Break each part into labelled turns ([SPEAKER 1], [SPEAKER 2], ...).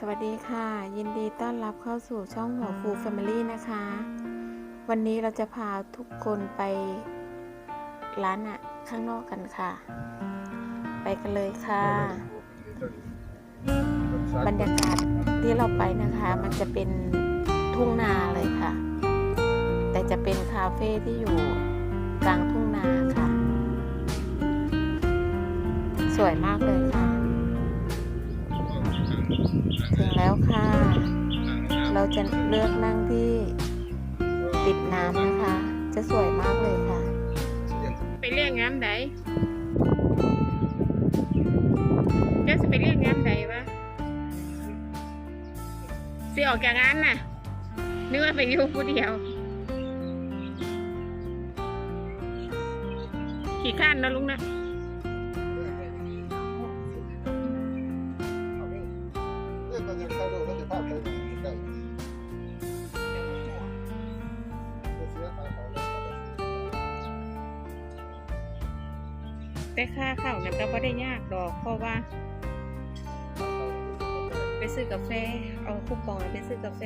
[SPEAKER 1] สวัสดีค่ะ ยินดีต้อนรับเข้าสู่ช่องหัวฟูแฟมิลี่นะคะ วันนี้เราจะพาทุกคนไปร้านอะข้างนอกกันค่ะ ไปกันเลยค่ะ บรรยากาศที่เราไปนะคะ มันจะเป็นทุ่งนาเลยค่ะ แต่จะเป็นคาเฟ่ที่อยู่กลางทุ่งนาค่ะ สวยมากเลยค่ะ ถึงแล้วค่ะ เราจะเลือกนั่งที่ติดน้ำนะคะ จะสวยมากเลยค่ะ
[SPEAKER 2] ไปเรียกงามใดเจ้จะไปเรียกงามใดวะสิออกจากงานน่ะ นึกว่าไปอยู่ผู้เดียว ขี่ข้านนะลุงนะ แต่ค่าเข้านั่นก็ไม่ได้ยากดอก เพราะว่า ไปซื้อกาแฟ เอาคูปองไปซื้อกาแฟ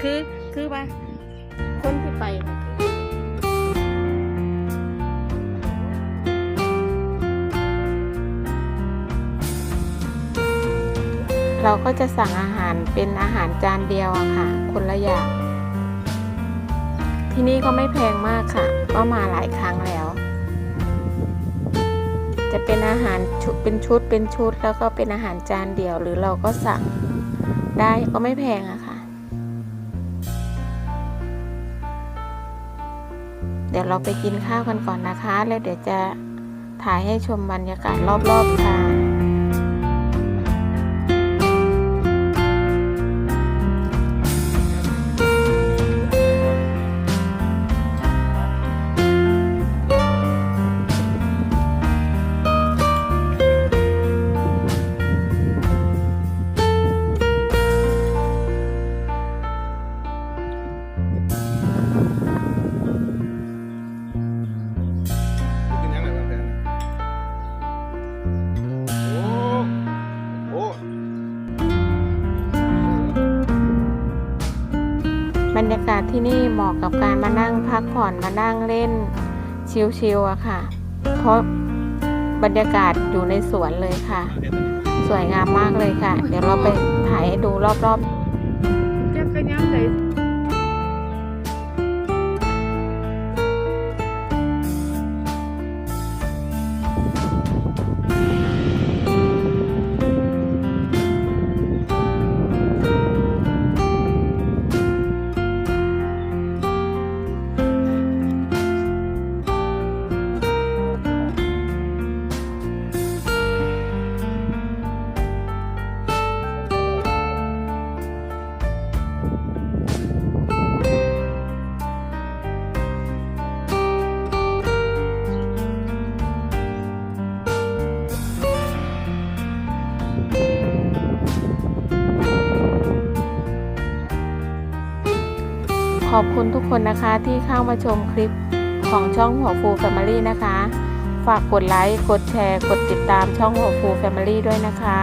[SPEAKER 2] คือคือว่าคนที่ไป
[SPEAKER 1] เราก็จะสั่งอาหารเป็นอาหารจานเดียวอะค่ะ คนละอย่าง ที่นี่ก็ไม่แพงมากค่ะ ก็มาหลายครั้งแล้ว จะเป็นอาหารชุดเป็นชุดเป็นชุดแล้วก็เป็นอาหารจานเดียวหรือเราก็สั่งได้ก็ไม่แพงอะค่ะ เดี๋ยวเราไปกินข้าวกันก่อนนะคะ แล้วเดี๋ยวจะถ่ายให้ชมบรรยากาศรอบๆค่ะ บรรยากาศที่นี่เหมาะกับการมานั่งพักผ่อนมานั่งเล่น ชิลๆอะค่ะ เพราะบรรยากาศอยู่ในสวนเลยค่ะ สวยงามมากเลยค่ะ เดี๋ยวเราไปถ่ายให้ดูรอบ
[SPEAKER 2] เจ้าก็ย้ำใด
[SPEAKER 1] ๆ ขอบคุณทุกคนนะคะที่เข้ามาชมคลิปของช่องหัวฟูแฟมิลี่นะคะ ฝากกดไลค์ กดแชร์ กดติดตามช่องหัวฟูแฟมิลี่ด้วยนะคะ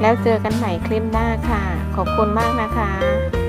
[SPEAKER 1] แล้วเจอกันใหม่คลิปหน้าค่ะ ขอบคุณมากนะคะ